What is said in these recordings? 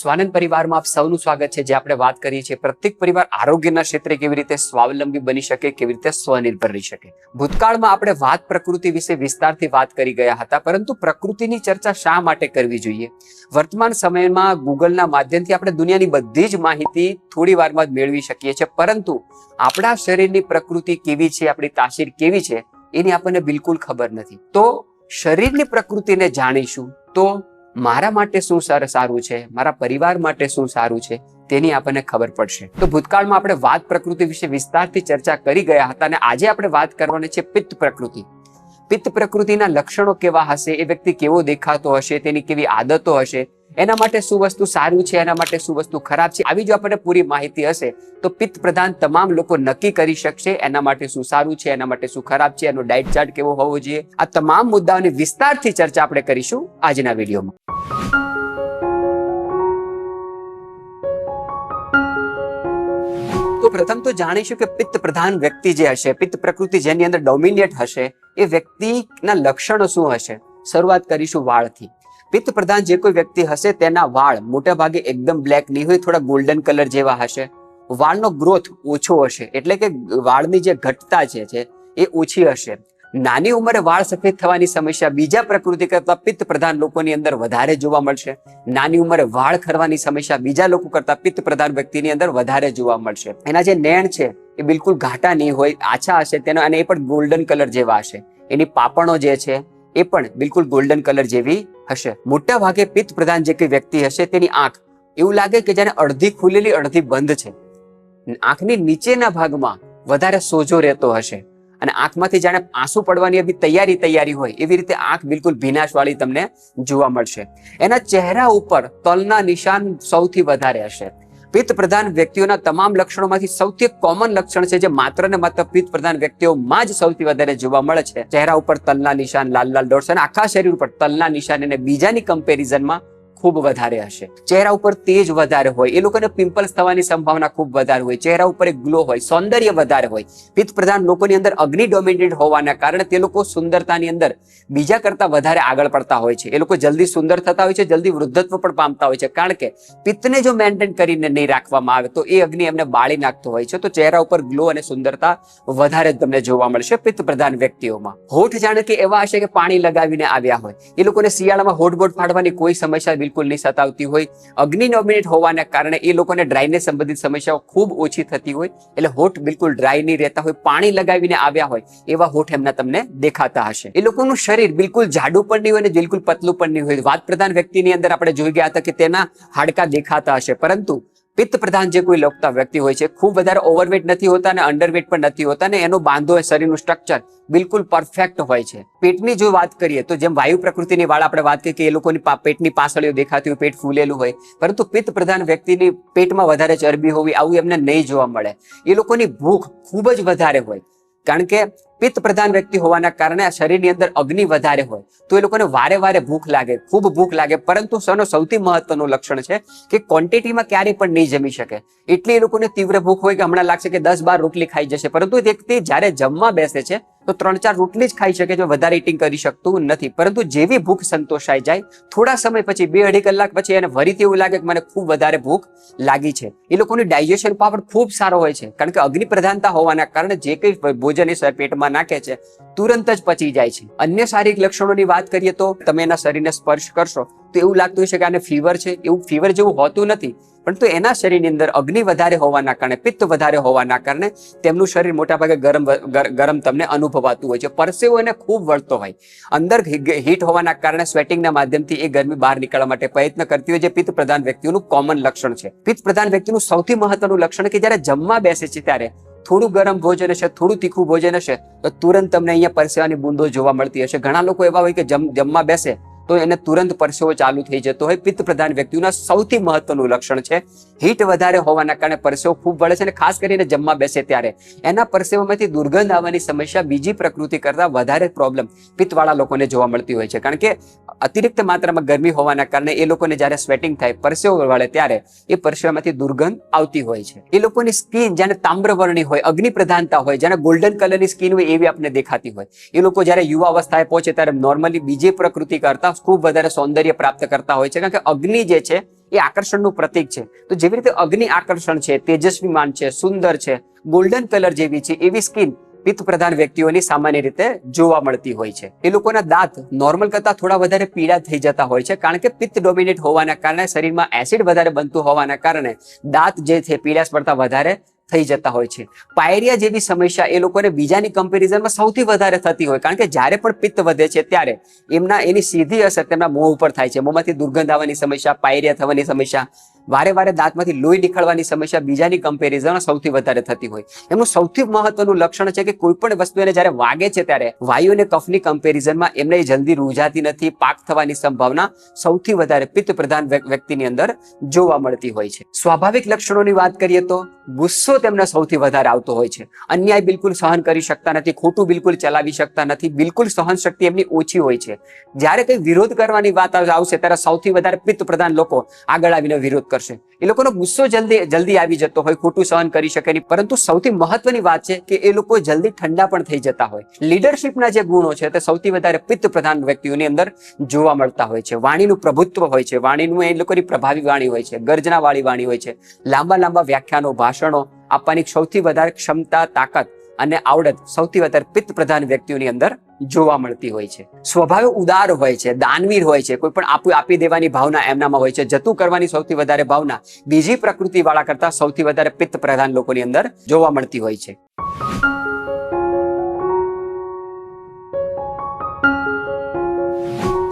સ્વાનંદ પરિવારમાં આપ સૌનું સ્વાગત છે. જે આપણે વાત કરીએ છીએ, પ્રત્યેક પરિવાર આરોગ્યના ક્ષેત્રે કેવી રીતે સ્વાવલંબી બની શકે, કેવી રીતે સ્વનિર્ભર રહી શકે. ભૂતકાળમાં આપણે વાત પ્રકૃતિ વિશે વિસ્તારથી વાત કરી ગયા હતા, પરંતુ પ્રકૃતિની ચર્ચા શા માટે કરવી જોઈએ? વર્તમાન સમયમાં ગૂગલના માધ્યમથી આપણે દુનિયાની બધી જ માહિતી થોડી વારમાં જ મેળવી શકીએ છીએ, પરંતુ આપણા શરીરની પ્રકૃતિ કેવી છે, આપણી તાસીર કેવી છે, એની આપણને બિલકુલ ખબર નથી. તો શરીરની પ્રકૃતિને જાણીશું. તો મારા માટે શું સર સારું છે? મારા પરિવાર માટે શું સારું છે? તેની આપણને ખબર પડશે. તો ભૂતકાળમાં આપણે વાત પ્રકૃતિ વિશે વિસ્તારથી ચર્ચા કરી ગયા હતા અને આજે આપણે વાત કરવાની છે પિત્ત પ્રકૃતિ. પિત્ત પ્રકૃતિના લક્ષણો કેવા હશે? એ વ્યક્તિ કેવો દેખાતો હશે? તેની કેવી આદતો હશે? એના માટે શું વસ્તુ સારું છે? એના માટે શું વસ્તુ ખરાબ છે? આવી જો આપણને પૂરી માહિતી હશે, તો પિત્ત પ્રધાન તમામ લોકો નક્કી કરી શકશે એના માટે શું સારું છે? એના માટે શું ખરાબ છે? એનો ડાયટ ચાર્ટ કેવો હોવો જોઈએ? આ તમામ મુદ્દાઓની વિસ્તારથી ચર્ચા આપણે કરીશું આજના વિડીયોમાં. તો પ્રથમ તો જાણીશું કે પિત્ત પ્રધાન વ્યક્તિ જે હશે, પિત્ત પ્રકૃતિ જેની અંદર ડોમિનેટ હશે, એ વ્યક્તિના લક્ષણો શું હશે? શરૂઆત કરીશું વાળથી. પિત્ત પ્રધાન જે કોઈ વ્યક્તિ હશે, તેના વાળ મોટા ભાગે એકદમ બ્લેક નહીં હોય, થોડા ગોલ્ડન કલર જેવા હશે. વાળનો ગ્રોથ ઓછો હશે, એટલે કે વાળની જે ઘટતા છે, એ ઓછી હશે. નાની ઉંમરે વાળ સફેદ થવાની સમસ્યા બીજા પ્રકૃતિ કરતા પિત્ત પ્રધાન લોકોની અંદર વધારે જોવા મળશે. નાની ઉંમરે વાળ ખરવાની સમસ્યા બીજા લોકો કરતા પિત્ત પ્રધાન વ્યક્તિની અંદર વધારે જોવા મળશે. એના જે નેણ છે, એ બિલકુલ ઘાટા નહીં હોય, આછા હશે તેનો, અને એ પણ ગોલ્ડન કલર જેવા હશે. એની પાપણો જે છે, એ પણ બિલકુલ ગોલ્ડન કલર જેવી હશે. મોટા ભાગે પિત્ત પ્રધાન જે કોઈ વ્યક્તિ હશે, તેની આંખ એવું લાગે કે જેને અડધી ખુલેલી, અડધી બંધ છે. આંખની નીચેના ભાગમાં વધારે સોજો રહેતો હશે. અને આંખમાંથી જાણે આંસુ પડવાની એવી તૈયારી તૈયારી હોય, એવી રીતે આંખ બિલકુલ ભીનાશવાળી તમને જોવા મળશે. એના ચહેરા ઉપર તલના નિશાન સૌથી વધારે હશે. પિત્ત પ્રધાન વ્યક્તિઓના તમામ લક્ષણોમાંથી સૌથી કોમન લક્ષણ છે જે માત્ર ને માત્ર પિત્ત પ્રધાન વ્યક્તિઓમાં જ સૌથી વધારે જોવા મળે છે. ચહેરા ઉપર તલના નિશાન લાલ લાલ ડોટ્સ અને આખા શરીર ઉપર તલના નિશાન અને બીજાની કમ્પેરિઝનમાં ખૂબ વધારે હશે. ચહેરા ઉપર તેજ વધારે હોય. એ લોકોને પિમ્પલ્સ થવાની સંભાવના ખૂબ વધારે હોય. ચહેરા ઉપર એક ગ્લો હોય. સૌંદર્ય વધારે હોય. પિત્ત પ્રધાન લોકોની અંદર અગ્નિ ડોમિનેટેડ હોવાના કારણે તે લોકો સુંદરતાની અંદર બીજા કરતા વધારે આગળ પડતા હોય છે. એ લોકો જલ્દી સુંદર થતા હોય છે, જલ્દી વૃદ્ધત્વ પણ પામતા હોય છે. કારણ કે પિત્તને જો મેન્ટેન કરીને નહીં રાખવામાં આવે, તો એ અગ્નિ એમને બાળી નાખતો હોય છે. તો ચહેરા ઉપર ગ્લો અને સુંદરતા વધારે જ તમને જોવા મળશે પિત્ત પ્રધાન વ્યક્તિઓમાં. હોઠ જાણે કે એવા હશે કે પાણી લગાવીને આવ્યા હોય. એ લોકોને શિયાળામાં હોઠ બોટ ફાડવાની કોઈ સમસ્યા બિલકુલ નહીં સતાવતી હોય. અગ્નિ નોમિનેટ હોવાના કારણે એ લોકોને ડ્રાયનેસ સંબંધિત સમસ્યાઓ ખૂબ ઓછી થતી હોય. એટલે હોઠ બિલકુલ ડ્રાય નહીં રહેતા હોય, પાણી લગાવીને આવ્યા હોય, એવા હોઠ એમના તમને દેખાતા હશે. એ લોકોનું શરીર બિલકુલ જાડું પણ નહીં હોય અને બિલકુલ પતલું પણ નહીં હોય. વાત પ્રધાન વ્યક્તિની અંદર આપણે જોઈ ગયા હતા કે તેના હાડકા દેખાતા હશે. પરંતુ પિત્ત પ્રધાન જે કોઈ લોકતા વ્યક્તિ હોય છે, ખૂબ વધારે ઓવરવેટ નથી હોતા અને અંડરવેટ પણ નથી હોતા અને એનો બાંધો શરીરનું સ્ટ્રક્ચર બિલકુલ પરફેક્ટ હોય છે. પેટની જો વાત કરીએ તો જેમ વાયુ પ્રકૃતિની વાળ આપણે વાત કરીએ કે એ લોકોની પેટની પાસળીઓ દેખાતી હોય, પેટ ફૂલેલું હોય, પરંતુ પિત્ત પ્રધાન વ્યક્તિની પેટમાં વધારે ચરબી હોવી આવું એમને નહીં જોવા મળે. એ લોકોની ભૂખ ખૂબ જ વધારે હોય. કારણ કે પિત્ત પ્રધાન વ્યક્તિ હોવાના કારણે શરીરની અંદર અગ્નિ વધારે હોય. તો એ લોકોને વારે વારે ભૂખ લાગે, ખૂબ ભૂખ લાગે. પરંતુ સનો સૌથી મહત્વનું લક્ષણ છે કે ક્વોન્ટિટીમાં ક્યારેય પણ નહીં જમી શકે. એટલી એ લોકોને તીવ્ર ભૂખ હોય કે હમણાં લાગશે કે દસ બાર રોટલી ખાઈ જશે. પરંતુ વ્યક્તિ જ્યારે જમવા બેસે છે, તો ત્રણ ચાર રોટલી જ ખાઈ શકે છે, વધારે ઇટિંગ કરી શકતું નથી. પરંતુ જેવી ભૂખ સંતોષાઈ જાય, થોડા સમય પછી, બે અઢી કલાક પછી એને ફરીથી એવું લાગે કે મને ખૂબ વધારે ભૂખ લાગી છે. એ લોકોની ડાયજેશન પાવર ખૂબ સારો હોય છે. કારણ કે અગ્નિ પ્રધાનતા હોવાના કારણે જે કંઈ ભોજન એ શરીર પેટમાં નાખે છે, તુરંત જ પચી જાય છે. અન્ય શારીરિક લક્ષણોની વાત કરીએ તો તમે એના શરીરને સ્પર્શ કરશો, તો એવું લાગતું હશે કે આને ફીવર છે, એવું ફીવર જેવું હોતું નથી. પરંતુ એના શરીરની અંદર અગ્નિ વધારે હોવાના કારણે, પિત્ત વધારે હોવાના કારણે તેમનું શરીર મોટાભાગે ગરમ ગરમ તમને અનુભવાતું હોય છે. પરસેવો એને ખૂબ વળતો હોય. અંદર હીટ હોવાના કારણે સ્વેટિંગના માધ્યમથી એ ગરમી બહાર નીકળવા માટે પ્રયત્ન કરતી હોય જે પિત્ત પ્રધાન વ્યક્તિઓનું કોમન લક્ષણ છે. પિત્ત પ્રધાન વ્યક્તિનું સૌથી મહત્વનું લક્ષણ કે જ્યારે જમવા બેસે છે ત્યારે થોડું ગરમ ભોજન હશે, થોડું તીખું ભોજન હશે, તો તુરંત તમને અહીંયા પરસેવાની બૂંદો જોવા મળતી હશે. ઘણા લોકો એવા હોય કે જમ, જમવા બેસે તો એને તુરંત પરસેવો ચાલુ થઈ જતો હોય. પિત્ત પ્રધાન વ્યક્તિઓના સૌથી મહત્વનું લક્ષણ છે, હીટ વધારે હોવાના કારણે પરસેવો ખૂબ વળે છે અને ખાસ કરીને જમવા બેસે ત્યારે. એના પરસેવામાંથી દુર્ગંધ આવવાની સમસ્યા બીજી પ્રકૃતિ કરતા વધારે પ્રોબ્લેમ પિત્તવાળા લોકોને જોવા મળતી હોય છે. કારણ કે અતિરિક્ત માત્રામાં ગરમી હોવાના કારણે એ લોકોને જ્યારે સ્વેટિંગ થાય પરસેવો વળે ત્યારે એ પરસેવામાંથી દુર્ગંધ આવતી હોય છે. એ લોકોની સ્કિન જેને તામ્રવર્ણી હોય, અગ્નિ પ્રધાનતા હોય જાણે ગોલ્ડન કલરની સ્કિન હોય એવી આપણે દેખાતી હોય. એ લોકો જ્યારે યુવા અવસ્થાએ પહોંચે ત્યારે નોર્મલી બીજી પ્રકૃતિ કરતા ખૂબ વધારે સૌંદર્ય પ્રાપ્ત કરતા હોય છે. કારણ કે અગ્નિ જે છે, એ આકર્ષણનું પ્રતીક છે. તો જેવી રીતે અગ્નિ આકર્ષણ છે, તેજસ્વીમાન છે, સુંદર છે ગોલ્ડન કલર જેવી છે, એવી સ્કિન પિત્ત પ્રધાન વ્યક્તિઓની સામાન્ય રીતે જોવા મળતી હોય છે. એ લોકોના દાંત નોર્મલ કરતા થોડા વધારે પીળા થઈ જતા હોય છે. કારણ કે પિત્ત ડોમિનેટ હોવાના કારણે શરીરમાં એસિડ વધારે બનતું હોવાના કારણે દાંત જે છે પીળાશ પડતા વધારે થઈ જતા હોય છે. પાયરિયા જેવી સમસ્યા એ લોકોને બીજાની કમ્પેરિઝનમાં સૌથી વધારે થતી હોય. કારણ કે જ્યારે પણ પિત્ત વધે છે ત્યારે એમના એની સીધી અસર તેમના મોં ઉપર થાય છે. મોંમાંથી દુર્ગંધ આવવાની સમસ્યા, પાયરિયા થવાની સમસ્યા વારે વારે દાંતમાંથી લોહી નીકળવાની સમસ્યા બીજાની કમ્પેરિઝન સૌથી વધારે થતી હોય. એમનું સૌથી મહત્વનું લક્ષણ છે કે કોઈ પણ વસ્તુ એને જ્યારે વાગે છે ત્યારે વાયુ અને કફની કમ્પેરિઝનમાં એમને જલ્દી રૂજાતી નથી, પાક થવાની સંભાવના સૌથી વધારે પિત્ત પ્રધાન વ્યક્તિની અંદર જોવા મળતી હોય છે. સ્વાભાવિક લક્ષણોની વાત કરીએ તો ગુસ્સો તેમને સૌથી વધારે આવતો હોય છે. અન્યાય બિલકુલ સહન કરી શકતા નથી, ખોટું બિલકુલ ચલાવી શકતા નથી, બિલકુલ સહન શક્તિ એમની ઓછી હોય છે. જ્યારે કંઈ વિરોધ કરવાની વાત આવશે ત્યારે સૌથી વધારે પિત્ત પ્રધાન લોકો આગળ આવીને વિરોધ કરશે. એ લોકોનો ગુસ્સો જલ્દી જલ્દી આવી જતો હોય, ખોટું સહન કરી શકે નહીં. પરંતુ સૌથી મહત્વની વાત છે કે એ લોકો જલ્દી ઠંડા પણ થઈ જતા હોય. લીડરશિપના જે ગુણો છે તે સૌથી વધારે પિત્ત પ્રધાન વ્યક્તિઓની અંદર જોવા મળતા હોય છે. વાણીનું પ્રભુત્વ હોય છે. વાણીનું એ લોકોની પ્રભાવી વાણી હોય છે. ગર્જના વાળી વાણી હોય છે. લાંબા લાંબા વ્યાખ્યાનો, ભાષણો આપવાની સૌથી વધારે ક્ષમતા, તાકાત અને આવડત સૌથી વધારે પિત્ત પ્રધાન વ્યક્તિઓની અંદર જોવા મળતી હોય છે. સ્વભાવે ઉદાર હોય છે, દાનવીર હોય છે, કોઈ પણ આપું, આપી દેવાની ભાવના એમનામાં હોય છે. જતું કરવાની સૌથી વધારે ભાવના બીજી પ્રકૃતિ વાળા કરતા સૌથી વધારે પિત્ત પ્રધાન લોકોની અંદર જોવા મળતી હોય છે.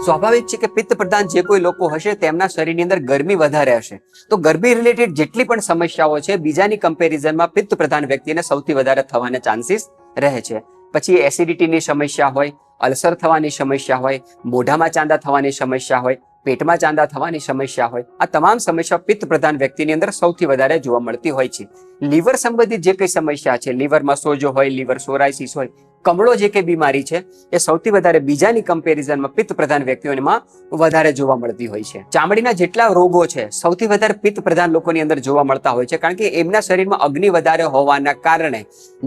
સ્વાભાવિક છે કે પિત્ત પ્રધાન જે કોઈ લોકો હશે, તેમના શરીરની અંદર ગરમી વધારે હશે. તો ગરમી રિલેટેડ જેટલી પણ સમસ્યાઓ છે, બીજાની કમ્પેરિઝનમાં પિત્ત પ્રધાન વ્યક્તિને સૌથી વધારે થવાના ચાન્સીસ રહે છે. પછી એસિડિટીની સમસ્યા હોય, અલ્સર થવાની સમસ્યા હોય, મોઢામાં ચાંદા થવાની સમસ્યા હોય, પેટમાં ચાંદા થવાની સમસ્યા હોય, આ તમામ સમસ્યા પિત્ત પ્રધાન વ્યક્તિની અંદર સૌથી વધારે જોવા મળતી હોય છે. લીવર સંબંધિત જે કઈ સમસ્યા છે, લીવરમાં સોજો હોય, લીવર સોરાયસિસ હોય કમળો જે કે બીમારી છે, એ સૌથી વધારે બીજાની કમ્પેરિઝનમાં પિત્ત પ્રધાન વ્યક્તિઓમાં વધારે જોવા મળતી હોય છે. ચામડીના જેટલા રોગો છે, સૌથી વધારે પિત્ત પ્રધાન લોકોની અંદર જોવા મળતા હોય છે, કારણ કે એમના શરીરમાં અગ્નિ વધારે હોવાના કારણે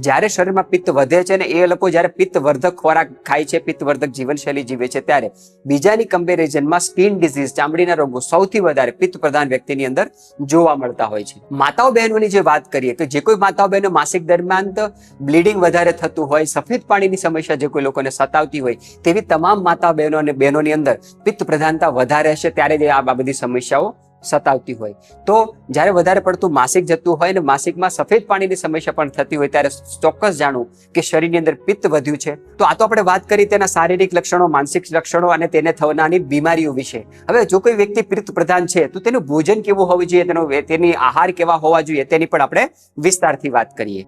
જ્યારે શરીરમાં પિત્ત વધે છે ને એ લોકો જ્યારે પિત્તવર્ધક ખોરાક ખાય છે, પિત્તવર્ધક જીવનશૈલી જીવે છે, ત્યારે બીજાની કમ્પેરિઝનમાં સ્કિન ડિઝીઝ ચામડીના રોગો સૌથી વધારે પિત્ત પ્રધાન વ્યક્તિની અંદર જોવા મળતા હોય છે. માતાઓ બહેનોની જે વાત કરીએ, તો જે કોઈ માતાઓ બહેનો માસિક દરમિયાન બ્લીડિંગ વધારે થતું હોય, સફેદ પાણીની સમસ્યા જે કોઈ લોકોને સતાવતી હોય, તેવી તમામ માતા બહેનો અને બહેનોની અંદર પિત્ત પ્રધાનતા વધારે હશે ત્યારે જ આ બધી સમસ્યાઓ સતાવતી હોય. તો જ્યારે વધારે પડતું માસિક જતું હોય ને માસિકમાં સફેદ પાણીની સમસ્યા પણ થતી હોય, ત્યારે ચોક્કસ જાણવું કે શરીરની અંદર પિત્ત વધ્યું છે. તો આ તો આપણે વાત કરી તેના શારીરિક લક્ષણો, માનસિક લક્ષણો અને તેને થનારી બીમારીઓ વિશે. હવે જો કોઈ વ્યક્તિ પિત્ત પ્રધાન છે, તો તેનું ભોજન કેવું હોવું જોઈએ? તેનો, તેની આહાર કેવા હોવા જોઈએ? તેની પણ આપણે વિસ્તારથી વાત કરીએ.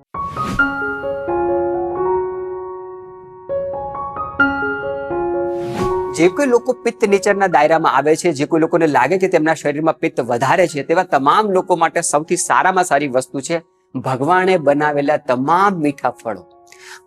જે કોઈ લોકો પિત્ત નેચરના દાયરામાં આવે છે, જે કોઈ લોકોને લાગે કે તેમના શરીરમાં પિત્ત વધારે છે, તેવા તમામ લોકો માટે સૌથી સારામાં સારી વસ્તુ છે, ભગવાને બનાવેલા તમામ મીઠા ફળો.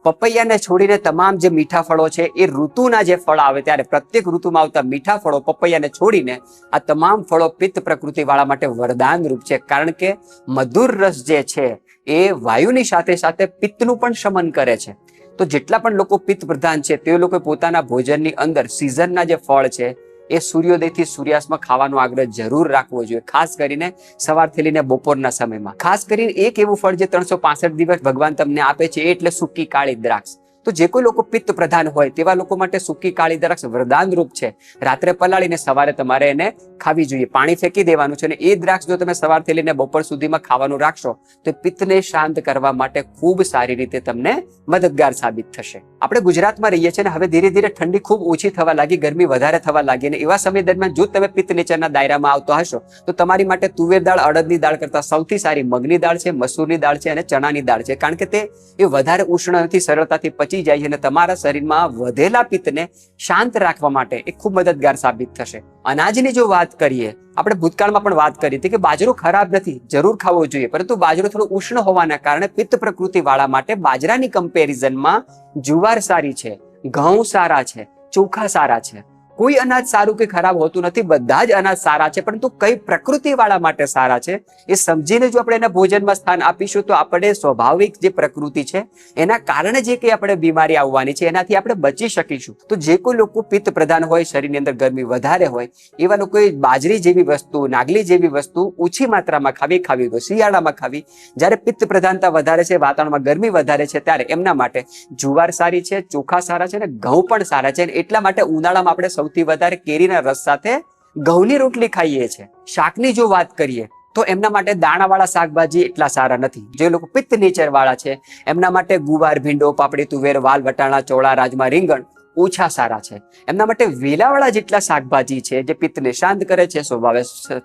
પપૈયાને છોડીને તમામ જે મીઠા ફળો છે, એ ઋતુના જે ફળ આવે ત્યારે પ્રત્યેક ઋતુમાં આવતા મીઠા ફળો પપૈયાને છોડીને આ તમામ ફળો પિત્ત પ્રકૃતિ વાળા માટે વરદાન રૂપ છે. કારણ કે મધુર રસ જે છે, એ વાયુની સાથે સાથે પિત્તનું પણ શમન કરે છે. તો જેટલા પણ લોકો પિત્ત પ્રધાન છે તે લોકો પોતાના ભોજનની અંદર સિઝનના જે ફળ છે, એ સૂર્યોદયથી સૂર્યાસ્તમાં ખાવાનો આગ્રહ જરૂર રાખવો જોઈએ. ખાસ કરીને સવારથી લઈને બપોરના સમયમાં. ખાસ કરીને એક એવું ફળ જે ત્રણસો દિવસ ભગવાન તમને આપે છે એટલે સૂકી કાળી દ્રાક્ષ. તો જે કોઈ લોકો પિત્ત પ્રધાન હોય, તેવા લોકો માટે સૂકી કાળી દ્રાક્ષ વરદાન રૂપ છે. રાત્રે પલાળીને સવારે તમારે એને ખાવી જોઈએ. પાણી ફેંકી દેવાનું છે અને એ દ્રાક્ષ જો તમે સવારથી લઈને બપોર સુધીમાં ખાવાનું રાખશો, તો પિત્તને શાંત કરવા માટે ખૂબ સારી રીતે તમને મદદગાર સાબિત થશે. આપણે ગુજરાતમાં રહીએ છીએ હવે ધીરે ધીરે ઠંડી ખૂબ ઓછી થવા લાગી, ગરમી વધારે થવા લાગી અને એવા સમય દરમિયાન જો તમે પિત્ત નેચરના દાયરામાં આવતો હશો, તો તમારી માટે તુવેર દાળ, અડદની દાળ કરતા સૌથી સારી મગની દાળ છે, મસૂરની દાળ છે અને ચણાની દાળ છે. કારણ કે તે એ વધારે ઉષ્ણ નથી સરળતાથી પચી જાય છે અને તમારા શરીરમાં વધેલા પિત્તને શાંત રાખવા માટે એ ખૂબ મદદગાર સાબિત થશે. અનાજની જો કરીએ, આપણે ભૂતકાળમાં પણ વાત કરી હતી કે બાજરો ખરાબ નથી, જરૂર ખાવો જોઈએ. પરંતુ બાજરો થોડો ઉષ્ણ હોવાના કારણે પિત્ત પ્રકૃતિ વાળા માટે બાજરાની કમ્પેરિઝનમાં જુવાર સારી છે, ઘઉં સારા છે, ચોખા સારા છે. કોઈ અનાજ સારું કે ખરાબ હોતું નથી, બધા જ અનાજ સારા છે, પરંતુ કઈ પ્રકૃતિ વાળા માટે સારા છે? એ સમજીને જો આપણે એના ભોજનમાં સ્થાન આપીશું, તો આપણે સ્વાભાવિક જે પ્રકૃતિ છે, એના કારણે જે કંઈ આપણે બીમારી આવવાની છે, એનાથી આપણે બચી શકીશું. તો જે કોઈ લોકો પિત્ત પ્રધાન હોય, શરીરની અંદર ગરમી વધારે હોય એવા લોકોએ બાજરી જેવી વસ્તુ, નાગલી જેવી વસ્તુ ઓછી માત્રામાં ખાવી ખાવી શિયાળામાં ખાવી, જ્યારે પિત્ત પ્રધાનતા વધારે છે, વાતાવરણમાં ગરમી વધારે છે, ત્યારે એમના માટે જુવાર સારી છે, ચોખા સારા છે અને ઘઉં પણ સારા છે એટલા માટે ઉનાળામાં આપણે સૌથી વધારે કેરીના રસ સાથે ઘઉંની રોટલી ખાઈએ છીએ શાકની જો વાત કરીએ, તો એમના માટે દાણાવાળા શાકભાજી એટલા સારા નથી. જે લોકો પિત્ત નેચરવાળા છે, એમના માટે ગુવાર, ભીંડો, પાપડી, તુવેર, વાલ, વટાણા, ચોળા, રાજમા, રીંગણ ઓછા સારા છે. એમના માટે વેલાવાળા જેટલા શાકભાજી છે, જે પિત્તને શાંત કરે છે, સ્વભાવે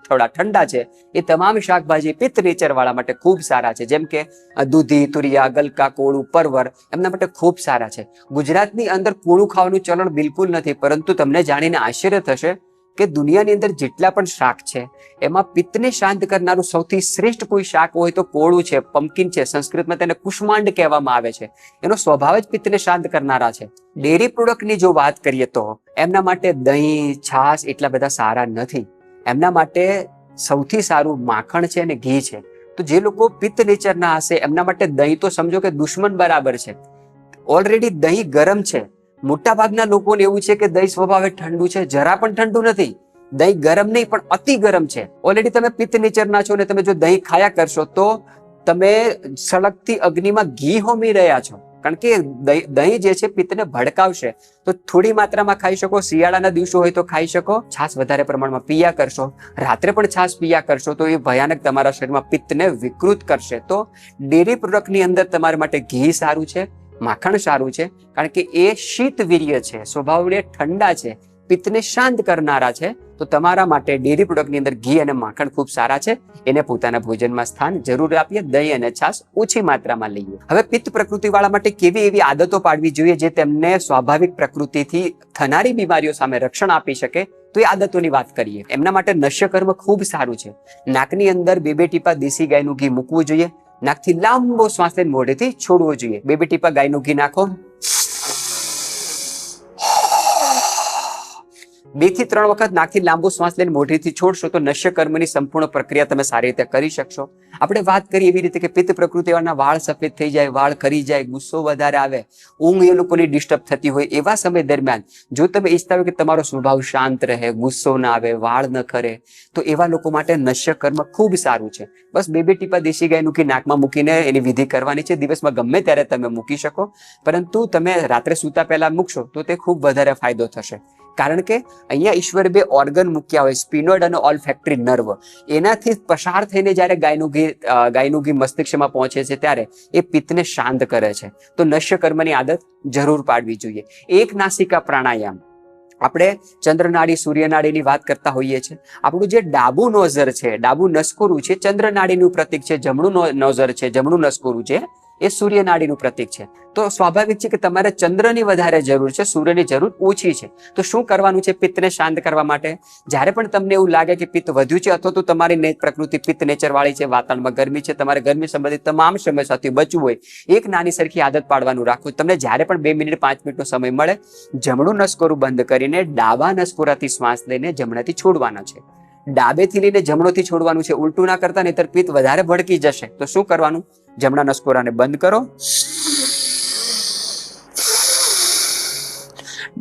થોડા ઠંડા છે, એ તમામ શાકભાજી પિત્ત નેચર વાળા માટે ખૂબ સારા છે. જેમ કે દૂધી, તુરિયા, ગલકા, કોળું, પરવર એમના માટે ખૂબ સારા છે. ગુજરાતની અંદર કોળું ખાવાનું ચલણ બિલકુલ નથી, પરંતુ તમને જાણીને આશ્ચર્ય થશે કે દુનિયાની અંદર જેટલા પણ શાક છે, એમાં પિત્તને શાંત કરનારું સૌથી શ્રેષ્ઠ કોઈ શાક હોય તો કોળું છે પમ્પકિન છે, સંસ્કૃતમાં તેને કુષ્માંડ કહેવામાં આવે છે. એનો સ્વભાવ જ પિત્તને શાંત કરનારા છે. ડેરી પ્રોડક્ટની જો વાત કરીએ તો, એમના માટે દહીં, છાશ એટલા બધા સારા નથી. એમના માટે સૌથી સારું માખણ છે અને ઘી છે. તો જે લોકો પિત્ત નેચરના હશે, એમના માટે દહીં તો સમજો કે દુશ્મન બરાબર છે. ઓલરેડી દહીં ગરમ છે. મોટા ભાગના લોકોને એવું છે કે દહીં સ્વભાવે ઠંડુ છે. જરા પણ ઠંડુ નથી. દહીં ગરમ નહીં, પણ અતિ ગરમ છે. ઓલરેડી તમે પિત્ત નેચરના છો ને તમે જો દહીં ખાયા કરશો તો તમે સળગતી અગ્નિમાં ઘી હોમી રહ્યા છો. કારણ કે દહીં જે છે પિત્તને ભડકાવશે. તો થોડી માત્રામાં ખાઈ શકો, શિયાળાના દિવસો હોય તો ખાઈ શકો. છાશ વધારે પ્રમાણમાં પીયા કરશો. રાત્રે પણ છાશ પીયા કરશો તો એ ભયાનક તમારા શરીરમાં પિત્તને વિકૃત કરશે. તો ડેરી પ્રોડક્ટની અંદર તમારા માટે ઘી સારું છે. માખણ સારું છે, કારણ કે એ શીત વીર્ય છે સ્વભાવને ઠંડા છે, પિત્તને શાંત કરનારા છે, તો તમારા માટે ડેરી પ્રોડક્ટની અંદર ઘી અને માખણ ખૂબ સારા છે. એને પોતાના ભોજનમાં સ્થાન જરૂર આપીએ, દહીં અને છાશ ઓછી માત્રામાં લઈએ. હવે પિત્ત પ્રકૃતિ વાળા માટે કેવી એવી આદતો પાડવી જોઈએ જે તેમને સ્વાભાવિક પ્રકૃતિથી થનારી બીમારીઓ સામે રક્ષણ આપી શકે? તો એ આદતોની વાત કરીએ. એમના માટે નશ્યકર્મ ખૂબ સારું છે. નાકની અંદર બે બે ટીપા દેશી ગાયનું ઘી મૂકવું જોઈએ નાકથી લાંબો શ્વાસ લઈને મોઢેથી છોડવો જોઈએ. બેબી ટીપા ગાયનું ઘી નાખો. બેથી ત્રણ વખત નાકથી લાંબો શ્વાસ લઈને મોઢેથી છોડશો તો નશ્ય કર્મની સંપૂર્ણ પ્રક્રિયા તમે સારી રીતે કરી શકશો. આપણે વાત કરીએ એવી રીતે કે પિત્ત પ્રકૃતિવાળાના વાળ સફેદ થઈ જાય, વાળ ખરી જાય, ગુસ્સો વધારે આવે, ઊંઘ એ લોકોની ડિસ્ટર્બ થતી હોય એવા સમય દરમિયાન જો તમે ઈચ્છતા હોય કે તમારો સ્વભાવ શાંત રહે, ગુસ્સો ના આવે, વાળ ન ખરે, તો એવા લોકો માટે નશ્ય કર્મ ખૂબ સારું છે. બસ બે બે ટીપા દેશી ગાયનું કે નાકમાં મૂકીને એની વિધિ કરવાની છે. દિવસમાં ગમે ત્યારે તમે મૂકી શકો, પરંતુ તમે રાત્રે સૂતા પહેલા મૂકશો તો તે ખૂબ વધારે ફાયદો થશે. કારણ કે અહીંયા ઈશ્વરે બે ઓર્ગન મૂક્યા હોય, સ્પિનોઇડ અને ઓલ ફેક્ટરી નર્વ એનાથી પસાર થઈને જ્યારે ગાયનું ઘી ગાયનું ઘી મસ્તિષ્કમાં પહોંચે છે ત્યારે એ પિત્તને શાંત કરે છે. તો નશ્ય કર્મની આદત જરૂર પાડવી જોઈએ. એક નાસિકા પ્રાણાયામ. આપણે ચંદ્રનાડી સૂર્યનાડીની વાત કરતા હોઈએ છીએ. આપણું જે ડાબુ નોઝર છે, ડાબુ નસકોરું છે ચંદ્રનાડીનું પ્રતીક છે, જમણું નોઝર છે, જમણું નસકોરું છે એ સૂર્યનાડીનું પ્રતીક છે. તો સ્વાભાવિક છે કે તમારે ચંદ્રની વધારે જરૂર છે, સૂર્યની જરૂર ઓછી છે. તો શું કરવાનું છે પિત્તને શાંત કરવા માટે? જ્યારે પણ તમને એવું લાગે કે પિત્ત વધ્યું છે અથવા તો તમારી પ્રકૃતિ પિત્ત નેચરવાળી છે, વાતાવરણમાં ગરમી છે, તમારે ગરમી સંબંધિત તમામ સમસ્યાથી બચવું હોય, એક નાની સરખી આદત પાડવાનું રાખવું તમને જ્યારે પણ બે મિનિટ, પાંચ મિનિટનો સમય મળે, જમણું નસકોરું બંધ કરીને ડાબા નસકોરાથી શ્વાસ લઈને જમણાથી છોડવાનો છે. ડાબેથી લઈને જમણોથી છોડવાનું છે, ઉલટું ના કરતા, નહીતર પિત્ત વધારે ભડકી જશે. તો શું કરવાનું? જમણા નસકોરાને બંધ કરો.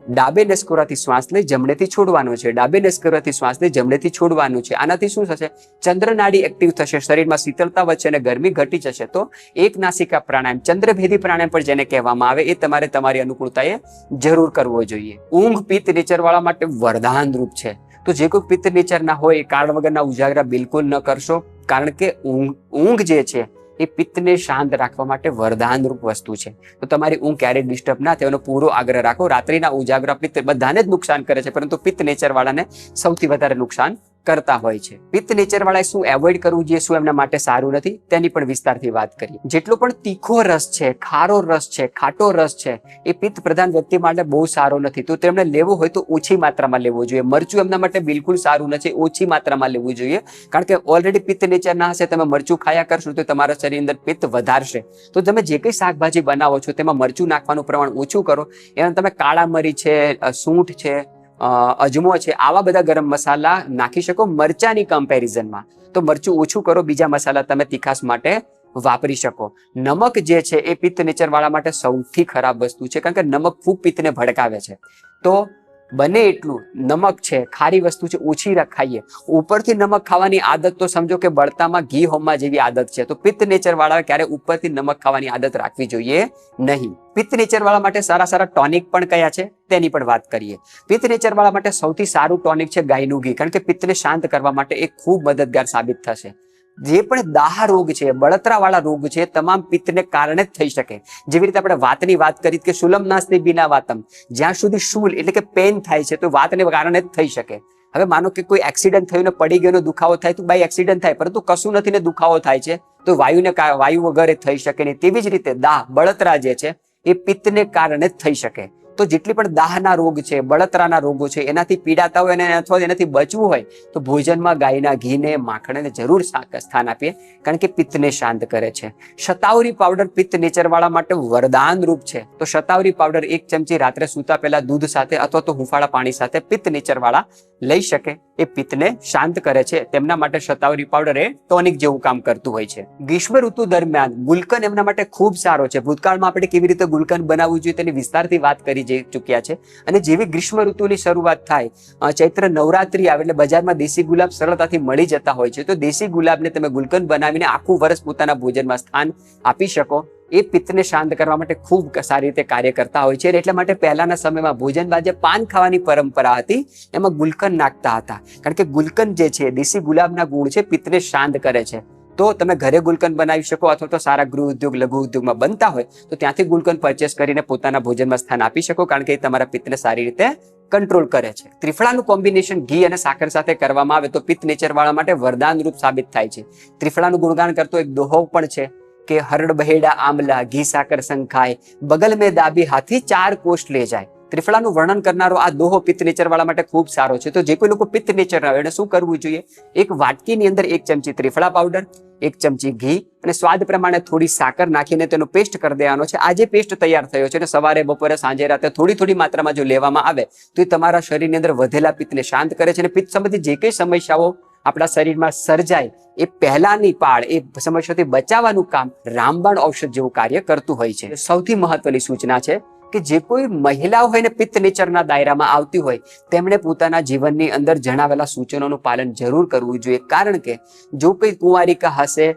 ડાબે નસકોરાથી શ્વાસ લઈ જમણેથી છોડવાનો છે. ડાબે નસકોરાથી શ્વાસ લઈ જમણેથી છોડવાનું છે. આનાથી શું થશે? ચંદ્રનાડી એક્ટિવ થશે. શરીરમાં શીતળતા વચ્ચે અને ગરમી ઘટી જશે. તો એક નાસિકા પ્રાણાયામ ચંદ્રભેદી પ્રાણાયામ પણ જેને કહેવામાં આવે, એ તમારે તમારી અનુકૂળતાએ જરૂર કરવો જોઈએ. ઊંઘ, પિત્ત નેચરવાળા માટે વરદાન રૂપ છે. તો જે કોઈ પિત્ત નેચરના હોય, એ કારણ વગરના ઉજાગરા બિલકુલ ન કરશો. કારણ કે ઊંઘ ઊંઘ જે છે એ પિત્તને શાંત રાખવા માટે વરદાનરૂપ વસ્તુ છે. તો તમારી ઊંઘ ક્યારેય ડિસ્ટર્બ ના થાય એનો પૂરો આગ્રહ રાખો. રાત્રિના ઉજાગરા પિત્ત બધાને જ નુકસાન કરે છે, પરંતુ પિત્ત નેચર વાળાને સૌથી વધારે નુકસાન કરતા હોય છે. પિત્ત નેચર વાળાએ શું એવોઇડ કરવું જોઈએ, શું એમના માટે સારું નથી, તેની પણ વિસ્તારથી વાત કરીએ. જેટલો પણ તીખો રસ છે, ખારો રસ છે, ખાટો રસ છે, એ પિત્ત પ્રધાન વ્યક્તિ માટે બહુ સારો નથી. તો તેમણે લેવો હોય તો ઓછી માત્રામાં લેવો જોઈએ. મરચું એમના માટે બિલકુલ સારું નથી, ઓછી માત્રામાં લેવું જોઈએ. કારણ કે ઓલરેડી પિત્ત નેચર ના હશે, તમે મરચું ખાયા કરશો તો તમારા શરીરની અંદર પિત્ત વધારશે. તો તમે જે કંઈ શાકભાજી બનાવો છો, તેમાં મરચું નાખવાનું પ્રમાણ ઓછું કરો. એમાં તમે કાળા મરી છે સૂંઠ છે અજમો છે, આવા બધા ગરમ મસાલા નાખી શકો મરચાની કમ્પેરિઝનમાં તો મરચું ઓછું કરો, બીજા મસાલા તમે તીખાસ માટે વાપરી શકો. નમક જે છે, એ પિત્ત નેચર વાળા માટે સૌથી ખરાબ વસ્તુ છે, કારણ કે નમક ખૂબ પિત્તને ભડકાવે છે. તો બને એટલું. નમક છે, ખારી વસ્તુ છે, ઓછી રખાઈએ ખાઈએ. ઉપરથી નમક ખાવાની આદત તો સમજો કે બળતામાં ઘી હોમવા જેવી આદત છે. તો પિત્ત નેચર વાળા ક્યારે ઉપરથી નમક ખાવાની આદત રાખવી જોઈએ નહીં. પિત્ત નેચર વાળા માટે સારા સારા ટોનિક પણ કયા છે? તેની પણ વાત કરીએ. પિત્ત નેચર વાળા માટે સૌથી સારું ટોનિક છે ગાયનું ઘી. કારણ કે પિત્તને શાંત કરવા માટે એ ખૂબ મદદગાર સાબિત થશે. જે પણ દાહ રોગ છે બળતરા વાળા રોગ છે, તમામ પિત્તને કારણે જ થઈ શકે. જેવી રીતે આપણે વાતની વાત કરી કે શુલમ નાસ્તી બિના વાતમ. જ્યાં સુધી શૂલ એટલે કે પેન થાય છે, તો વાતને કારણે જ થઈ શકે. હવે માનો કે કોઈ એક્સિડન્ટ થયું ને પડી ગયો દુખાવો થાય, તો બાય એક્સિડન્ટ થાય, પરંતુ કશું નથી ને દુખાવો થાય છે, તો વાયુને વાયુ વગર થઈ શકે નહીં તેવી જ રીતે દાહ, બળતરા જે છે, એ પિત્તને કારણે જ થઈ શકે. તો જેટલી પણ દાહના રોગ છે, બળતરાના રોગો છે, એનાથી પીડાતા હોય અને અથવા એનાથી બચવું હોય, તો ભોજનમાં ગાયના ઘીને, માખણને જરૂર સ્થાન આપીએ. કારણ કે પિત્તને શાંત કરે છે. શતાવરી પાવડર પિત્ત નેચરવાળા માટે વરદાન રૂપ છે. તો શતાવરી પાવડર એક ચમચી રાત્રે સૂતા પહેલા દૂધ સાથે અથવા તો હુંફાળા પાણી સાથે પિત્ત નેચરવાળા લઈ શકે. એ પિત્તને શાંત કરે છે, તેમના માટે શતાવરી પાવડર એ ટોનિક જેવું કામ કરતું હોય છે. ગ્રીષ્મ ઋતુ દરમિયાન ગુલકન એમના માટે ખૂબ સારો છે. ભૂતકાળમાં આપણે કેવી રીતે ગુલકન બનાવવું જોઈએ તેની વિસ્તારથી વાત કરી ચૂક્યા છે. અને જેવી ગ્રીષ્મ ઋતુની શરૂઆત થાય ચૈત્ર નવરાત્રી આવે એટલે બજારમાં દેશી ગુલાબ સરળતાથી મળી જતા હોય છે. તો દેશી ગુલાબને તમે ગુલકન બનાવીને આખું વર્ષ પોતાના ભોજનમાં સ્થાન આપી શકો. એ પિત્તને શાંત કરવા માટે ખૂબ સારી રીતે કાર્ય કરતા હોય છે. એટલા માટે પહેલાના સમયમાં ભોજન બાદ જે પાન ખાવાની પરંપરા હતી. એમાં ગુલકન નાખતા હતા. કારણ કે ગુલકન જે છે, દેશી ગુલાબના ગુણ છે, પિત્તને શાંત કરે છે. તો તમે ઘરે ગુલકન બનાવી શકો અથવા તો સારા ગૃહ ઉદ્યોગ, લઘુ ઉદ્યોગમાં બનતા હોય, તો ત્યાંથી ગુલકન પરચેસ કરીને પોતાના ભોજનમાં સ્થાન આપી શકો, કારણ કે એ તમારા પિત્તને સારી રીતે કંટ્રોલ કરે છે. ત્રિફળાનું કોમ્બિનેશન ઘી અને સાકર સાથે કરવામાં આવે તો પિત્ત નેચરવાળા માટે વરદાન રૂપ સાબિત થાય છે. ત્રિફળાનું ગુણગાન કરતો એક દોહો પણ છે. કે હરડ બહેડા આમલા ઘી સાકર સંખાય, બગલ મેં દાબી હાથી ચાર કોષ લે જાય. ત્રિફળાનું વર્ણન કરનારો આ દોહો પિત્ત નેચર વાળા માટે ખૂબ સારો છે. તો જે કોઈ લોકો પિત્ત નેચર હોય, એને શું કરવું જોઈએ? એક વાટકીની અંદર એક ચમચી ત્રિફળા પાવડર એક ચમચી ઘી અને સ્વાદ પ્રમાણે થોડી સાકર નાખીને તેનો પેસ્ટ કરી દેવાનો છે. આ જે પેસ્ટ તૈયાર થયો છે અને સવારે, બપોરે, સાંજે, રાતે થોડી થોડી માત્રામાં જો લેવામાં આવે, તો એ તમારા શરીરની અંદર વધેલા પિત્તને શાંત કરે છે અને પિત્ત સંબંધી જે કઈ સમસ્યાઓ આપણા શરીરમાં સર્જાય એ પહેલાની પાળ, એ સમસ્યાથી બચાવવાનું કામ રામબાણ ઔષધ જેવું કાર્ય કરતું હોય છે. સૌથી મહત્વની સૂચના છે કે જે કોઈ મહિલાઓ હોય ને પિત્ત નેચરના દાયરામાં આવતી હોય, તેમણે પોતાના જીવનની અંદર જણાવેલા સૂચનોનું પાલન જરૂર કરવું જોઈએ. કારણ કે જો કોઈ કુંવારિકા હશે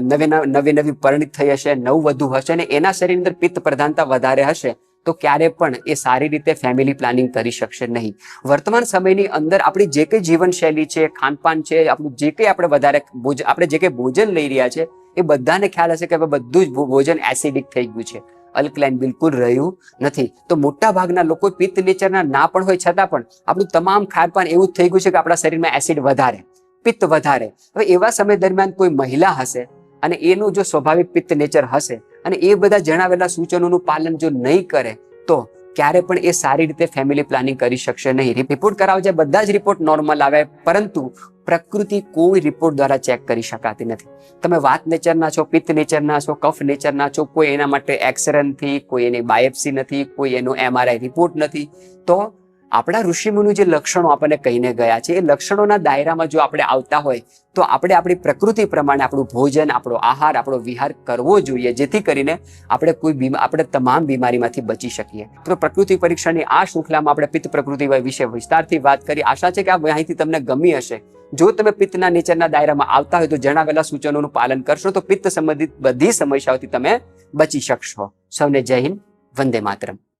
નવ- નવી નવી પરિણિત થઈ હશે, નવ વધુ હશે અને એના શરીર અંદર પિત્ત પ્રધાનતા વધારે હશે તો ક્યારે પણ એ સારી રીતે ફેમિલી પ્લાનિંગ કરી શકશે નહીં. વર્તમાન સમયની અંદર આપણી જે કંઈ જીવનશૈલી છે, ખાનપાન છે, આપણું જે કંઈ આપણે વધારે ભોજ- આપણે જે કંઈ ભોજન લઈ રહ્યા છે, એ બધાને ખ્યાલ હશે કે હવે બધું જ ભોજન એસિડિક થઈ ગયું છે. અલ્કલાઇન બિલકુલ રહ્યું નથી. તો મોટા ભાગના લોકો પિત્ત નેચરના ના પણ હોય છતાં પણ આપણું તમામ ખાનપાન એવું થઈ ગયું છે કે આપણા શરીરમાં એસિડ વધારે પિત્ત વધારે. હવે એવા સમય દરમિયાન કોઈ મહિલા હશે અને એનું જો સ્વાભાવિક પિત્ત નેચર હશે અને એ બધા જણાવેલા સૂચનોનું પાલન જો નહીં કરે, તો ક્યારે પણ એ સારી રીતે ફેમિલી પ્લાનિંગ કરી શકશે નહીં. રિપોર્ટ કરાવજે, બધા જ રિપોર્ટ નોર્મલ આવે, પરંતુ પ્રકૃતિ કોઈ રિપોર્ટ દ્વારા ચેક કરી શકાતી નથી. તમે વાત નેચરના છો પિત્ત નેચરના છો કફ નેચરના છો, કોઈ એના માટે એક્સરે નથી કોઈ એની બાયોપ્સી નથી, કોઈ એનો એમઆરઆઈ રિપોર્ટ નથી, તો આપણા ઋષિમુનિ જે લક્ષણો આપણને કહીને ગયા છે, એ લક્ષણોના દાયરામાં જો આપણે આવતા હોય, તો આપણે આપણી પ્રકૃતિ પ્રમાણે આપણું ભોજન, આપણો આહાર, આપણો વિહાર કરવો જોઈએ, જેથી કરીને આપણે કોઈ બીમા, આપણે તમામ બીમારીમાંથી બચી શકીએ. તો પ્રકૃતિ પરીક્ષણની આ શૃંખલામાં આપણે પિત્ત પ્રકૃતિ વિશે વિસ્તારથી વાત કરી. આશા છે કે આ માહિતી તમને ગમી હશે. જો તમે પિત્તના નીચેના દાયરામાં આવતા હોય તો જણાવેલા સૂચનોનું પાલન કરશો, તો પિત્ત સંબંધિત બધી સમસ્યાઓથી તમે બચી શકશો. સૌને જય હિન્દ, વંદે માતરમ.